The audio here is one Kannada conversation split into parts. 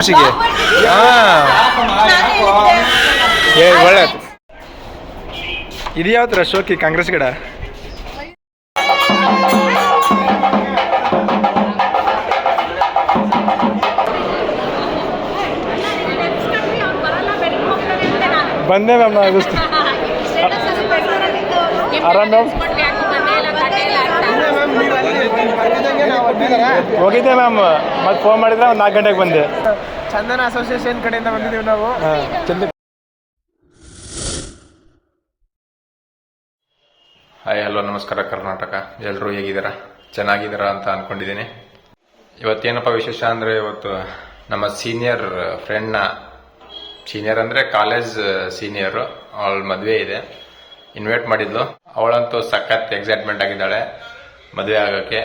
ಹಾಂ. ಏ ಒಳ್ಳೇದು ಇದು ಯಾವ್ದು ಶೋಕಿ ಕಾಂಗ್ರೆಸ್ ಗಿಡ? ಬಂದೆ ಮ್ಯಾಮ್ ಆರಾಮ್ ಮ್ಯಾಮ್ ಹೋಗಿದ್ದೆ ಮ್ಯಾಮ್ ಮತ್ತೆ ಫೋನ್ ಮಾಡಿದ್ರೆ ಒಂದು ನಾಲ್ಕು ಗಂಟೆಗೆ ಬಂದೆ. ಚಂದನ ಅಸೋಸಿಯೇಷನ್ ಕಡೆಯಿಂದ ಬಂದಿದ್ದೀವಿ ನಾವು. ಚಂದ ಹಾಯ್ ಹಲೋ ನಮಸ್ಕಾರ ಕರ್ನಾಟಕ. ಎಲ್ಲರೂ ಹೇಗಿದ್ದೀರಾ? ಚೆನ್ನಾಗಿದ್ದೀರಾ ಅಂತ ಅನ್ಕೊಂಡಿದ್ದೀನಿ. ಇವತ್ತೇನಪ್ಪ ವಿಶೇಷ ಅಂದರೆ ಇವತ್ತು ನಮ್ಮ ಸೀನಿಯರ್ ಫ್ರೆಂಡ್ನ ಸೀನಿಯರ್ ಅಂದರೆ ಕಾಲೇಜ್ ಸೀನಿಯರು ಅವಳ ಮದುವೆ ಇದೆ. ಇನ್ವೈಟ್ ಮಾಡಿದ್ಲು. ಅವಳಂತೂ ಸಖತ್ ಎಕ್ಸೈಟ್ಮೆಂಟ್ ಆಗಿದ್ದಾಳೆ ಮದುವೆ ಆಗೋಕ್ಕೆ.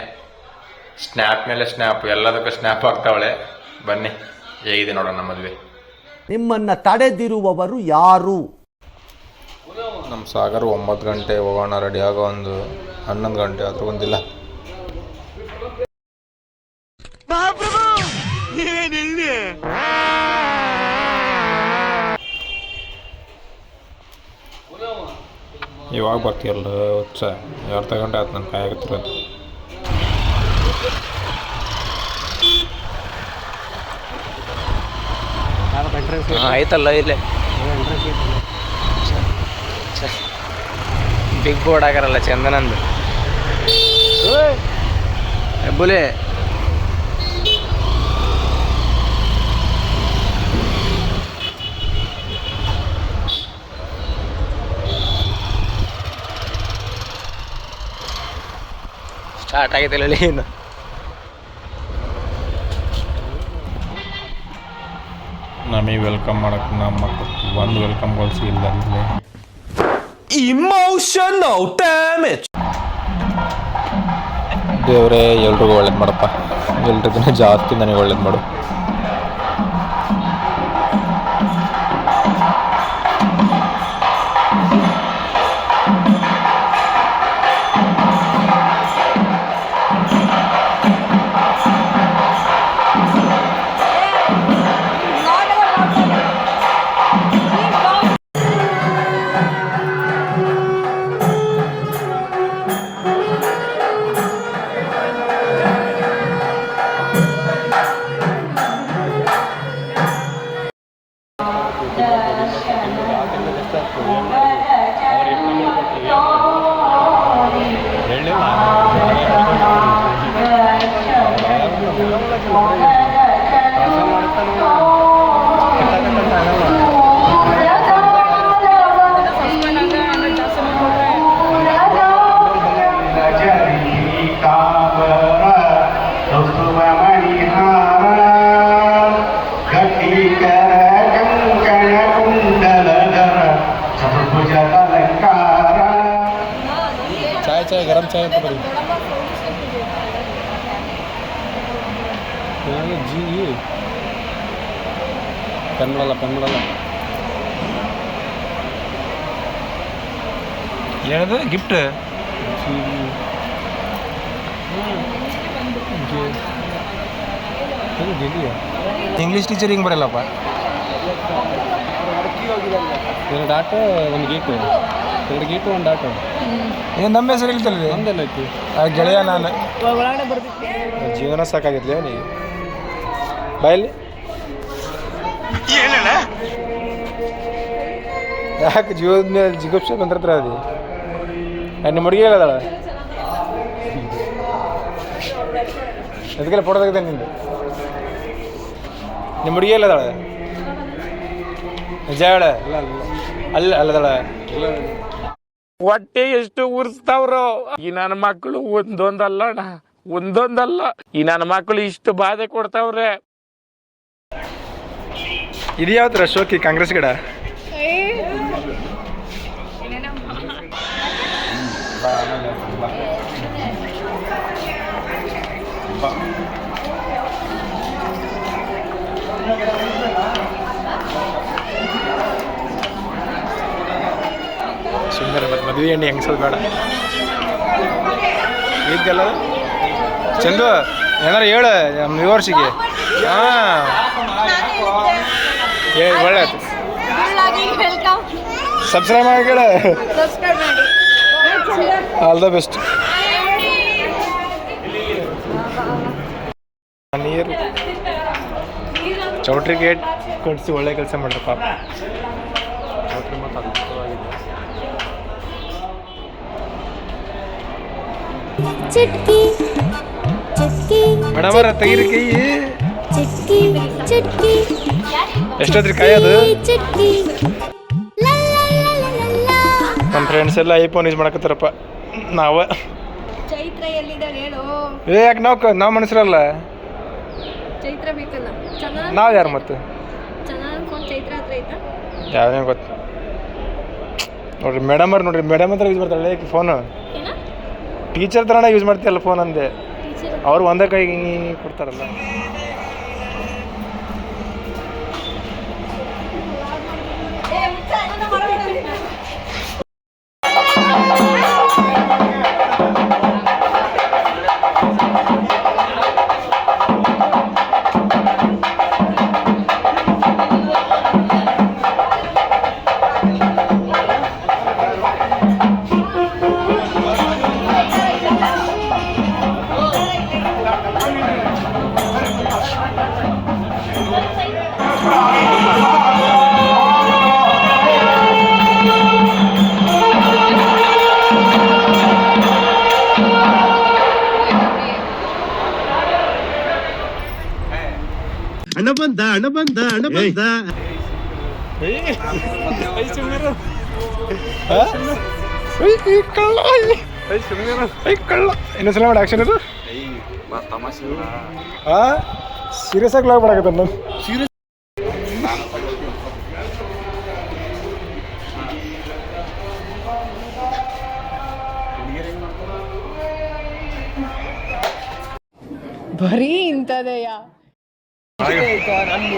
ಸ್ನ್ಯಾಪ್ ಮೇಲೆ ಸ್ನ್ಯಾಪ್ ಎಲ್ಲದಕ್ಕೂ ಸ್ನ್ಯಾಪ್ ಆಗ್ತಾವಳೆ ಬನ್ನಿ ಹೇಗಿದೆ ನೋಡೋಣ ಮದುವೆ. ನಿಮ್ಮನ್ನ ತಡೆದಿರುವವರು ಯಾರು? ನಮ್ಮ ಸಾಗರ್ ಒಂಬತ್ತು ಗಂಟೆ ಹೋಗೋಣ ರೆಡಿ ಆಗೋ ಒಂದು ಹನ್ನೊಂದು ಗಂಟೆ ಆದರೂ ಬಂದಿಲ್ಲ. ಇವಾಗ ಬರ್ತೀಯಲ್ಲ ಹುಚ್ಚ. ಎರಡು ತಗೊಂಡೆ ಆಯ್ತು ನನ್ನ ಕಾಯಾಗತ್ತಿರೋದು ಆಯ್ತಲ್ಲ ಇಲ್ಲೇ. ಬಿಗ್ ಬೋರ್ಡ್ ಆಗಿರಲ್ಲ ಚಂದನಂದು. ಬುಲೆ. ಸ್ಟಾರ್ಟ್ ಆಗೈತಿಲ್ಲ ಇಲ್ಲಿ ಇನ್ನು. ನಮಗೆ ವೆಲ್ಕಮ್ ಮಾಡಕ್ಕೆ ನಮ್ಮ ಮಕ್ಕಳು ಒಂದು ವೆಲ್ಕಮ್ ಕಳ್ಸಿ ಇಲ್ಲ ಇಮೋಷನ್ ಇಮೋಷನಲ್ ಡ್ಯಾಮೇಜ್ ದೇವರೇ ಎಲ್ರಿಗೂ ಒಳ್ಳೇದು ಮಾಡಪ್ಪ. ಎಲ್ರಿಗೂ ಜಾಸ್ತಿ ನನಗೆ ಒಳ್ಳೇದು ಮಾಡು. ಚಾಯ್ ಚಾಯ್ ಗರಂ ಚಾಯ್ ಅಂತ ಬರೀ ಜಿ ಕನ್ನಡಲ್ಲ ಕನ್ನಡಲ್ಲ ಏನದು ಗಿಫ್ಟ್ ಇಂಗ್ಲೀಷ್ ಟೀಚರ್ ಹಿಂಗೆ ಬರಲ್ಲಪ್ಪ ಎರಡು ಆಟೋ ಒಂದು ಗೇಟು ಎರಡು ಗೇಟು ಒಂದು ಆಟೋ ಏನು ನಮ್ಮ ಹೆಸರು ಹೇಳ್ತಲ್ರಿ ಒಂದೆಲ್ಲ ಐತಿ ಆ ಗೆಳೆಯ ನಾನು ಜೀವನ ಸಾಕಾಗಿತ್ತು ಅವನಿಗೆ ಬಾಯಲ್ಲಿ ಯಾಕೆ ಜೀವದ ಮೇಲೆ ಜಿಗುಪ್ಸೆ ಬಂದಿರ್ತಾರ ಅದು ನಿಮ್ಮ ಹುಡುಗಿ ಹೇಳದಳ ಅದಕ್ಕೆಲ್ಲ ಫೋಟೋ ತೆಗ್ದೆ ನಿಂದು ನಿಮ್ಮ ಹುಡುಗಿ ಹೇಳದಾಳ ನಿಜ ಹೇಳ ಅಲ್ಲ ಅಲ್ಲದಾಳ ಹೊಟ್ಟೆ ಎಷ್ಟು ಉರ್ಸ್ತಾವ್ರೋ? ಈ ನನ್ನ ಮಕ್ಕಳು ಒಂದೊಂದಲ್ಲ ಒಂದೊಂದಲ್ಲ. ಈ ನನ್ನ ಮಕ್ಕಳು ಇಷ್ಟು ಬಾಧೆ ಕೊಡ್ತಾವ್ರೆ. ಇದ್ಯಾವ್ದ್ರ ಶೋಕಿ ಕಾಂಗ್ರೆಸ್ ಗಿಡ ಸುಂದರ ಮತ್ತೆ ಮದುವೆ ಎಣ್ಣೆ ಹೆಂಗ್ಸೋದು ಬೇಡ. ಇದ್ದಲ್ಲ ಚಂದು, ಏನಾರು ಹೇಳು, ನಮ್ಮ ವಿವರ್ಸಿಗೆ ಹಾಂ. ಒಳ್ಳೆಯದು ವೆಲ್ಕಮ್ ಸಬ್ಸ್ಕ್ರೈಬ್ ಮಾಡಿ ಕೇಳ. ಆಲ್ ದ ಬೆಸ್ಟ್ ನೀರು. ಚೌಟ್ರಿ ಗೇಟ್ ಕಟ್ಸಿ ಒಳ್ಳೆ ಕೆಲಸ ಮಾಡ್ರಿ ಪಾಪ. ಚೌಟ್ರಿ ಮತ್ತು ಚುಟ್ಕಿ ಚಟ್ಕಿ ಮೇಡಮ್ ಅವ್ರ ತೆಗೀರಿ ಕೈ ಚಟ್ಕಿ ಚಟ್ಕಿ ಎಷ್ಟೊತ್ರಿ ಕೈ ಅದು ಚುಟ್ಕಿ. ನಮ್ಮ ಫ್ರೆಂಡ್ಸ್ ಎಲ್ಲ ಐಫೋನ್ ಯೂಸ್ ಮಾಡಕತ್ತಾರಪ್ಪ. ನಾವು. ಚೈತ್ರ ಎಲ್ಲಿದ್ದಾಳೆ ಹೇಳು. ಏ ಯಾಕೆ ನಾವು ನಾವು ಮನುಷ್ಯರಲ್ಲ? ಚೈತ್ರ ಬೇಕಲ್ಲ. ಚೆನ್ನಾಗಿ ನಾವು ಯಾರು ಮತ್ತೆ? ಚೆನ್ನಾಗಿ ಫೋನ್ ಚೈತ್ರ ಹತ್ರ ಐತಾ? ಯಾವ್ದೇ ಗೊತ್ತು. ನೋಡ್ರಿ ಮೇಡಮ್ ಅವ್ರು ನೋಡ್ರಿ ಮೇಡಮ್ ಹತ್ರ ಯೂಸ್ ಮಾಡ್ತಾಳೆ ಫೋನು ಟೀಚರ್ ಥರನೇ ಯೂಸ್ ಮಾಡ್ತೀಯಲ್ಲ ಫೋನ್ ಅಂದೆ. ಅವ್ರು ಒಂದೇ ಕೈಗೆ ಹಿಂಗೆ ಕೊಡ್ತಾರಲ್ಲ. ಹಣ ಬಂದ ಹಣ ಬಂದ ಸೀರಿಯಸ್ ಆಗಿ ಲಾಗ್ ಮಾಡಕತ್ತ ನಾನು ಬರೀ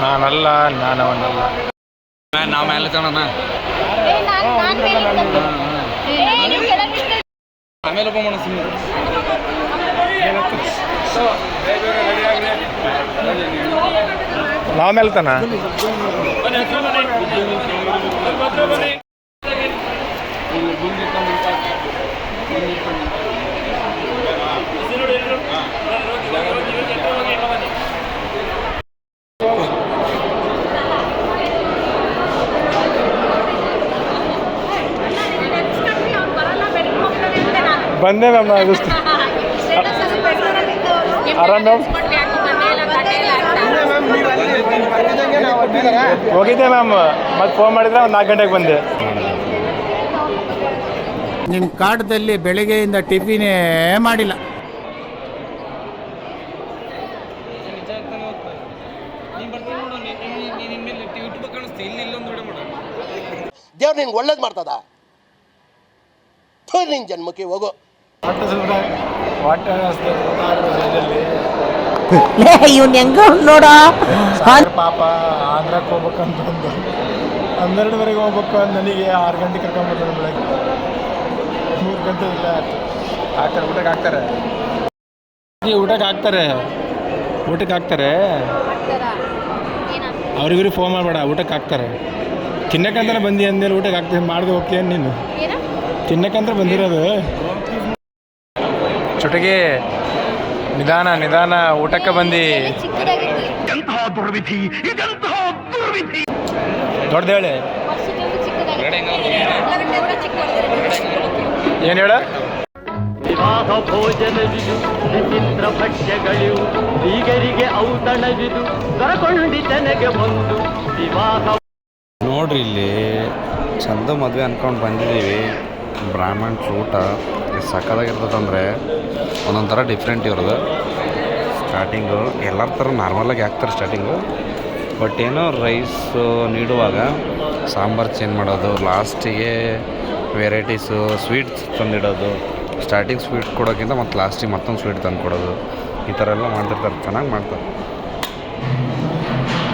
ನಾನಲ್ಲ ನಾನವನಲ್ಲ ನಾವು ಮೇಲೆ ಆಮೇಲೆ ಒಬ್ಬ ನಾವ್ ಮೇಲೆ ತಾನ? ಬಂದೆ ಮ್ಯಾಮ್ ಆದಷ್ಟು ಆರಾಮ್ ಮ್ಯಾಮ್? ಹೋಗಿದ್ದೆ ಮ್ಯಾಮ್. ಮತ್ತೆ ಫೋನ್ ಮಾಡಿದ್ರೆ ಒಂದು ನಾಲ್ಕು ಗಂಟೆಗೆ ಬಂದೆ. ನಿಮ್ಮ ಕಾಟದಲ್ಲಿ ಬೆಳಗ್ಗೆಯಿಂದ ಟಿಫಿನೇ ಮಾಡಿಲ್ಲ. ದೇವ್ರು ನಿನ್ಗೆ ಒಳ್ಳೇದು ಮಾಡ್ತದ? ಥು, ನಿನ್ ಜನ್ಮಕ್ಕೆ ಹೋಗು. ಇವನ್ ಹೆಂಗ ನೋಡ? ಪಾಪ ಆಂಧ್ರಕ್ಕೆ ಹೋಗ್ಬೇಕಂತ ಒಂದು ಹನ್ನೆರಡುವರೆಗೆ ಹೋಗ್ಬೇಕು ನನಗೆ ಆರು ಗಂಟೆ ಕರ್ಕೊಂಡ್ಬಂದ್ರೆ ಬೆಳಗ್ಗೆ. ಮೂರು ಗಂಟೆ ಇಲ್ಲ ಹಾಕ್ತಾರೆ ಊಟಕ್ಕೆ ಹಾಕ್ತಾರೆ? ಊಟಕ್ಕೆ ಹಾಕ್ತಾರೆ. ಊಟಕ್ಕೆ ಹಾಕ್ತಾರೆ. ಅವ್ರಿಗಿರಿ ಫೋನ್ ಮಾಡಬೇಡ ಊಟಕ್ಕೆ ಹಾಕ್ತಾರೆ. ತಿನ್ನಕ್ಕಂತಾನೆ ಬಂದಿ ಅಂದೇಳಿ ಊಟಕ್ಕೆ ಹಾಕ್ತೀನಿ ಮಾಡ್ದೆ ಓಕೆ ನೀನು? ತಿನ್ನಕ್ಕಂತ ಬಂದಿರೋದು. ಚುಟಗಿ ನಿಧಾನ ನಿಧಾನ ಊಟಕ್ಕೆ ಬಂದು. ದೊಡ್ಡದು ಹೇಳಿ. ಏನು ಹೇಳ? ವಿವಾಹ ಭೋಜನವಿದು ವಿಚಿತ್ರ ಭಕ್ಷ್ಯಗಳಿವು ಬೀಗರಿಗೆ ಔತಣವಿದು ದೊರಕೊಂಡಿತನೆಗೆ ಒಂದು ವಿವಾಹ ನೋಡ್ರಿ ಇಲ್ಲಿ ಚಂದ ಮದುವೆ ಅನ್ಕೊಂಡು ಬಂದಿದ್ದೀವಿ. ಬ್ರಾಹ್ಮಣ ಊಟ ಸಕ್ಕದಾಗಿರ್ತದಂದ್ರೆ ಒಂದೊಂಥರ ಥರ ಡಿಫ್ರೆಂಟ್ ಇವ್ರದ್ದು. ಸ್ಟಾರ್ಟಿಂಗು ಎಲ್ಲರ ಥರ ನಾರ್ಮಲಾಗಿ ಹಾಕ್ತಾರೆ ಸ್ಟಾರ್ಟಿಂಗು ಬಟ್ ಏನೋ ರೈಸು ನೀಡುವಾಗ ಸಾಂಬಾರು ಚೇಂಜ್ ಮಾಡೋದು ಲಾಸ್ಟಿಗೆ ವೆರೈಟೀಸು ಸ್ವೀಟ್ಸ್ ತಂದಿಡೋದು ಸ್ಟಾರ್ಟಿಂಗ್ ಸ್ವೀಟ್ ಕೊಡೋಕ್ಕಿಂತ ಮತ್ತು ಲಾಸ್ಟಿಗೆ ಮತ್ತೊಂದು ಸ್ವೀಟ್ ತಂದು ಕೊಡೋದು ಈ ಥರ ಎಲ್ಲ ಮಾಡ್ತಿರ್ತಾರೆ ಚೆನ್ನಾಗಿ ಮಾಡ್ತಾರೆ.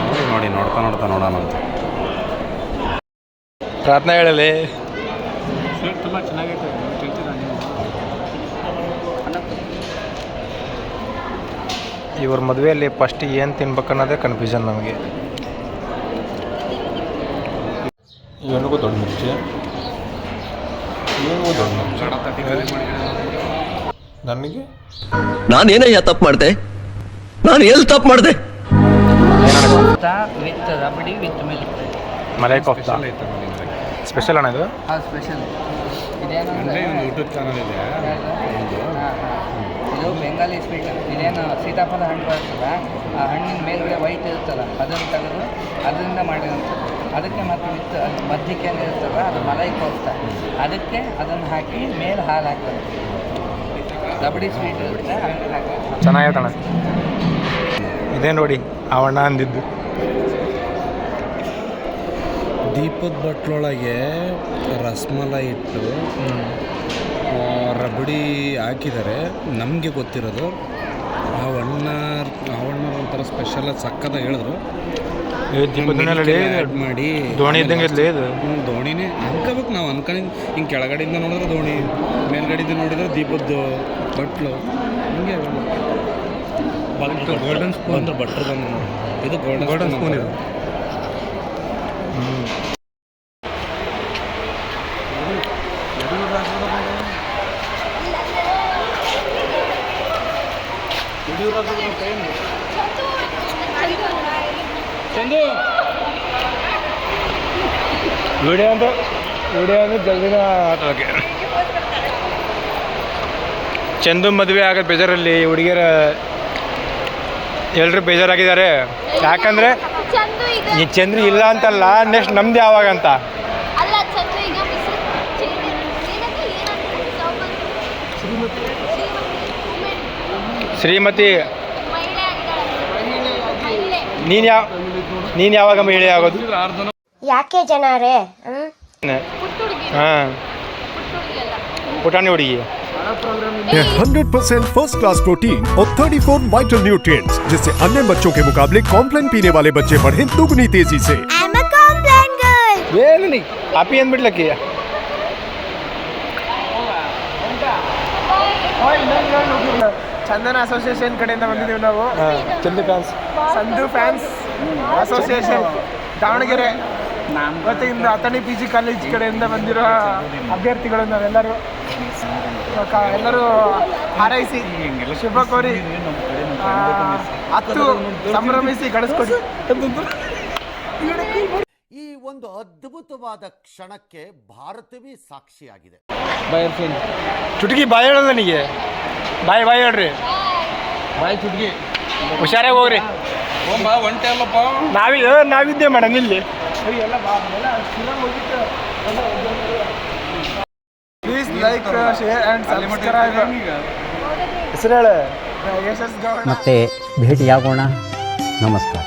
ನೋಡಿ ನೋಡಿ ನೋಡ್ತಾ ನೋಡ್ತಾ ನೋಡೋಣ ಅಂತ. ಪ್ರಾರ್ಥನೆ ಹೇಳಲಿ. ಸ್ವೀಟ್ ತುಂಬ ಚೆನ್ನಾಗೈತೆ ತಿಂತೀರಾ ನೀವು ಇವ್ರ ಮದುವೆಯಲ್ಲಿ ಫಸ್ಟ್ ಏನು ತಿನ್ಬೇಕು ಅನ್ನೋದೇ ಕನ್ಫ್ಯೂಷನ್ ನಮಗೆ. ಇವನಿಗೂ ದೊಡ್ಡ ಮಿರ್ಚಿ ಇವನಿಗೂ ದೊಡ್ಡ ಮಿರ್ಚಿ ನನಗೆ? ನಾನೇನಯ್ಯ ತಪ್ಪು ಮಾಡ್ದೆ? ನಾನು ಎಲ್ಲಿ ತಪ್ಪು ಮಾಡಿದೆ? With rabdi with milk malai kofta. Special ಅಣ್ಣ ಇದು? ಸ್ಪೆಷಲ್ ಅಂದರೆ ಒಂದು ಯೂಟ್ಯೂಬ್ ಚಾನಲ್ ಇದೆ. ಇದು ಬೆಂಗಾಲಿ ಸ್ವೀಟ್. ಇದೇನು ಸೀತಾಫಲ ಹಣ್ಣು ಬರ್ತಲ್ಲ ಆ ಹಣ್ಣಿನ ಮೇಲ್ಗಡೆ ವೈಟ್ ಇರುತ್ತಲ್ಲ ಅದನ್ನು ತೆಗೆದು ಅದರಿಂದ ಮಾಡಿರೋಂಥದ್ದು ಅದಕ್ಕೆ ಮತ್ತು ವಿತ್ ಅದು ಮಧ್ಯಕ್ಕೆ ಏನು ಇರುತ್ತಲ್ಲ ಅದು ಮಲೈ ಕೋಫ್ತಾ ಅದಕ್ಕೆ ಅದನ್ನು ಹಾಕಿ ಮೇಲೆ ಹಾಲು ಹಾಕ್ತಾರೆ ಕಬಡ್ಡಿ ಸ್ವೀಟ್ ಇರುತ್ತೆ ಚೆನ್ನಾಗೈತಣ್ಣ ಇದೇ ನೋಡಿ ಅವಣ್ಣ ಅಂದಿದ್ದು. ದೀಪದ ಬಟ್ಲೊಳಗೆ ರಸಮಲೈ ಇಟ್ಟು ಆ, ರಬಡಿ ಹಾಕಿದ್ದಾರೆ. ನಮಗೆ ಗೊತ್ತಿರೋದು ಆ ಅಣ್ಣ ಆ ಅಣ್ಣ ಒಂಥರ ಸ್ಪೆಷಲ್ ಸಕ್ಕದ ಹೇಳಿದ್ರು. ಆ್ಯಡ್ ಮಾಡಿ ದೋಣಿ ಇದ್ದಂಗೆ ಇದು. ದೋಣಿನೇ ಅನ್ಕೋಬೇಕು ನಾವು ಅನ್ಕೊಂಡಿದ್ದು ಹಿಂಗೆ ಕೆಳಗಡೆಯಿಂದ ನೋಡಿದ್ರೆ ದೋಣಿ ಮೇಲ್ಗಡೆಯಿಂದ ನೋಡಿದ್ರೆ ದೀಪದ್ದು ಬಟ್ಲು. ಹಿಂಗೆ ಗೋಲ್ಡನ್ ಸ್ಪೂನ್ ಬಟ್ರು ಬಂದು ಇದು ಗೋಲ್ಡನ್ ಗೋಲ್ಡನ್ ಸ್ಪೂನ್ ಇದು. ವಿಡಿಯೋ ಅಂತ ವಿಡಿಯೋ ಅಂದ್ರೆ ಜಲ್ದಿನ ಚಂದು ಮದುವೆ ಆಗೋದು ಬೇಜಾರಲ್ಲಿ ಹುಡುಗಿಯರ ಎಲ್ಲರೂ ಬೇಜಾರಾಗಿದ್ದಾರೆ ಯಾಕಂದ್ರೆ ಈ ಚಂದ್ರು ಇಲ್ಲ ಅಂತಲ್ಲ ನೆಕ್ಸ್ಟ್ ನಮ್ದು ಯಾವಾಗ ಅಂತ ಶ್ರೀಮತಿ ನೀನು ಯಾವ ನೀನು ಯಾವಾಗ ಮಹಿಳೆ ಆಗೋದು ಯಾಕೆ ಜನರೇ ಹಾಂ ಪುಟಾಣಿ ಹುಡುಗಿ hundred percent first class protein और 34 वाइटल न्यूट्रिएंट्स जिससे अन्य बच्चों के मुकाबले कॉम्प्लेन पीने वाले बच्चे बढ़े दुगनी तेजी से I'm a complaint girl. ಏನು ನೀ ಕಾಪಿ ಅಂದ್ಬಿಡ್ಲಕ್ಕಿ ಚಂದನ ಅಸೋಸಿಯೇಷನ್ ಕಡೆಯಿಂದ ಬಂದಿದ್ದೀವಿ ನಾವು Chandu fans Sandhu fans association Davangere ಮತ್ತೆ ಇಂದ ಅಥಣಿ ಪಿ ಜಿ ಕಾಲೇಜ್ ಕಡೆಯಿಂದ ಬಂದಿರೋ ಅಭ್ಯರ್ಥಿಗಳು ನಾವೆಲ್ಲರೂ ಎಲ್ಲರೂ ಹಾರೈಸಿ ಶುಭ ಕೋರಿ ಹತ್ತು ಸಂಭ್ರಮಿಸಿ ಕಳಿಸ್ಕೊಡಿ ಈ ಒಂದು ಅದ್ಭುತವಾದ ಕ್ಷಣಕ್ಕೆ ಭಾರತವೇ ಸಾಕ್ಷಿಯಾಗಿದೆ. ಚುಟುಕಿ ಬಾಯ್ ಹೇಳ ನನಗೆ. ಬಾಯ್ ಬಾಯ್ ಹೇಳ್ರಿ. ಬಾಯ್ ಚುಟುಕಿ. ಹುಷಾರಾಗಿ ಹೋಗ್ರಿ. ಬಾ ಒಂಟೆ ಅಲ್ಲಪ್ಪ. ನಾವಿ ನಾವಿದ್ದೆ ಮೇಡಮ್ ಇಲ್ಲಿ. Please like share and subscribe ಹೆಸರು ಹೇಳ. ಮತ್ತೆ ಭೇಟಿಯಾಗೋಣ. ನಮಸ್ಕಾರ.